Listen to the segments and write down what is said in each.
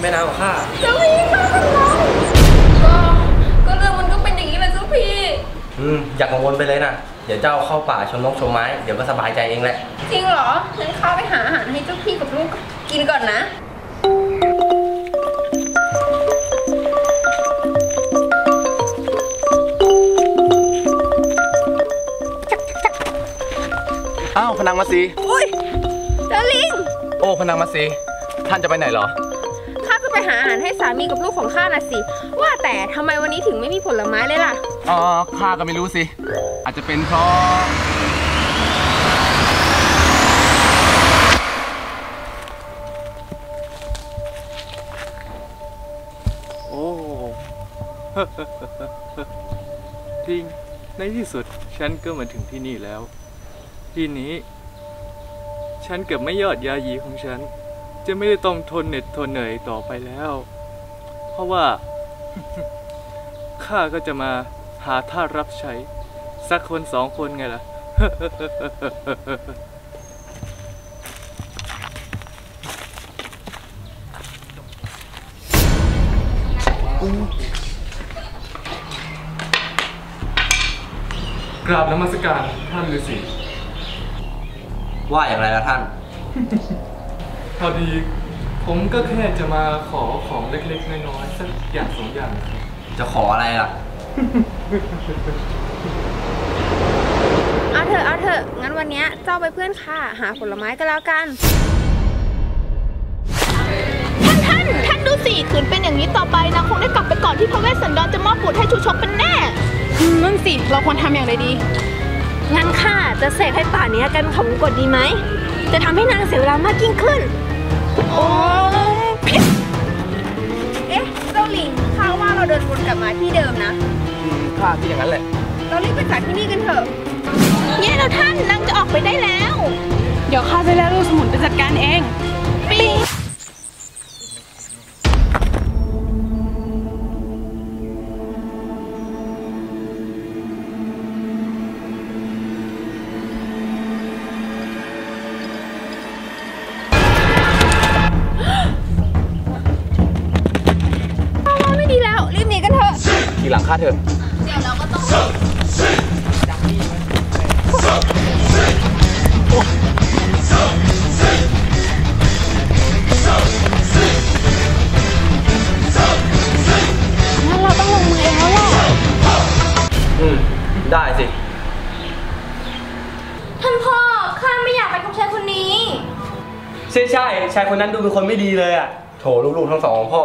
เป็นอะไรแม่นางของข้าเจ้าพี่ข้าเป็นไรก็ก็เรื่องมันก็เป็นอย่างนี้แหละเจ้าพี่อืมอย่ากังวลไปเลยนะเดี๋ยวเจ้าเข้าป่าชมนกชมไม้เดี๋ยวก็สบายใจเองแหละจริงเหรองั้นข้าไปหาอาหารให้เจ้าพี่กับลูกกินก่อนนะอ้าวพนังมาสีอุ้ยเจ้าลิง โอ้พนังมาสีท่านจะไปไหนเหรอข้าจะ ไปหาอาหารให้สามีกับลูกของข้าน่ะสิ ว่าแต่ทำไมวันนี้ถึงไม่มีผลไม้เลยล่ะอ๋อข้าก็ไม่รู้สิ อาจจะเป็นเพราะโอ้จริงในที่สุดฉันก็มาถึงที่นี่แล้ว ทีนี้ ฉันกับไม่ยอดยายีของฉัน จะไม่ได้ต้องทนเหน็ดทนเหนื่อยต่อไปแล้ว เพราะว่าข้าก็จะมาหาท่ารับใช้ สักคนสองคนไงล่ะ กราบนมัสการท่านฤาษีว่าอย่างไรละท่าน พอดีผมก็แค่จะมาขอของเล็กๆน้อยๆสักอย่างสองอย่างครับจะขออะไรล่ะ เอาเถอะเอาเถอะงั้นวันเนี้ยเจ้าไปเพื่อนข้าหาผลไม้ก็แล้วกัน ท่านท่านท่านดูสิขืนเป็นอย่างนี้ต่อไปนางคงได้กลับไปก่อนที่พระเวสสันดรจะมอบบุตรให้ชูชกเป็นแน่นั่นสิเราควรทำอย่างไรดี งั้นข้าจะเสกให้ป่านี้กันของกฎดีไหม จะทำให้นางเสียเวลามากยิ่งขึ้น โอ้เอ๊ะเจ้าหลิงข้าว่าเราเดินวนกลับมาที่เดิมนะข้าคิดอย่างนั้นแหละ เรารีบไปจากที่นี่กันเถอะแย่แล้วท่านนางจะออกไปได้แล้ว เดี๋ยวข้าจะเรียกลูกสมุนไปจัดการเอง ทีหลังข้าเถอะเดี๋ยวเราก็ต้องงั้นเราต้องลงมือเองแล้วแหละอืม ได้สิ ท่านพ่อข้าไม่อยากไปกับชายคนนี้ ใช่ใช่ชายคนนั้นดูเป็นคนไม่ดีเลยอะ โถลูกๆทั้งสองของพ่อ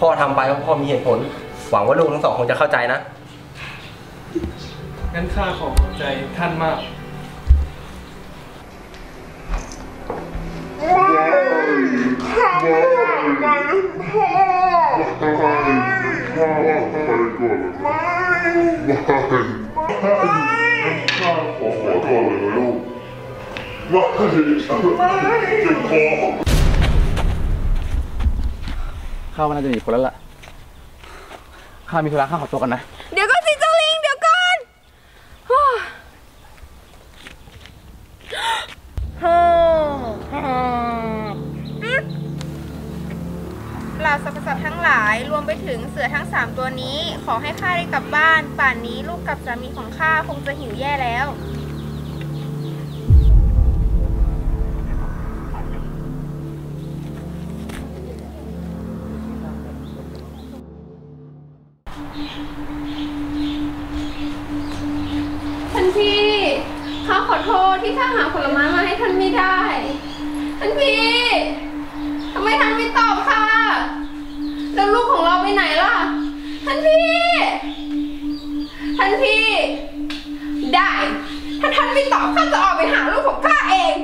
พ่อทำไปเพราะพ่อมีเหตุผล หวังว่าลูกทั้งสองคงจะเข้าใจนะ งั้นข้าขอขอบใจท่านมากข้าว่าน่าจะหนีพ้นแล้วล่ะ ข้ามีธุระข้าขอตัวกันนะ เดี๋ยวก็สิเจ้าลิง เดี๋ยวก่อนฮ่าฮ่าฮ่าเหล่าสรรพสัตว์ทั้งหลายรวมไปถึงเสือทั้งสามตัวนี้ ขอให้ข้าได้กลับบ้าน ป่านนี้ลูกกับสามีของข้าคงจะหิวแย่แล้ว พี่ข้าหาผลไม้มาให้ท่านไม่ได้ ท่านพี่ทำไมท่านไม่ตอบค่ะ แล้วลูกของเราไปไหนล่ะ ท่านพี่ ท่านพี่ ได้ ถ้าท่านไม่ตอบข้าจะออกไปหาลูกของข้าเอง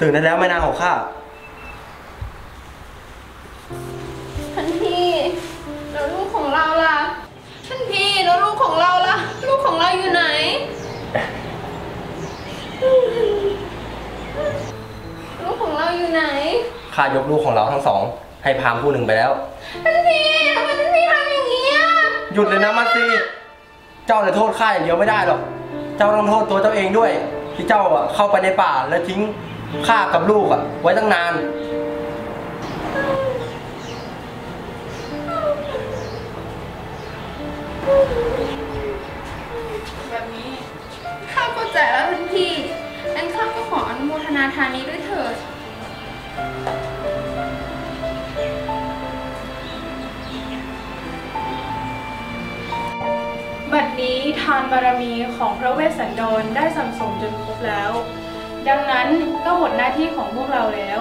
ตื่นได้แล้วแม่นางของข้า ท่านพี่แล้วลูกของเราล่ะ ท่านพี่แล้วลูกของเราล่ะ ลูกของเราอยู่ไหน ลูกของเราอยู่ไหน ข้ายกลูกของเราทั้งสอง ให้พรามผู้หนึ่งไปแล้ว ท่านพี่ทำไมท่านพี่ทำอย่างนี้อะหยุดเลยนะมัตซีเจ้าจะโทษข้าอย่างเดียวไม่ได้หรอก เจ้าต้องโทษตัวเจ้าเองด้วย ที่เจ้าอะเข้าไปในป่าแล้วทิ้ง ข้ากับลูกอะไว้ตั้งนาน แบบนี้ข้าเข้าใจแล้วท่านพี่งั้นข้าก็ขออนุโมทนาทานนี้ด้วยเถิด บัดนี้ทานบารมีของพระเวสสันดรได้สั่งสมจนครบแล้ว ดังนั้นก็หมดหน้าที่ของพวกเราแล้ว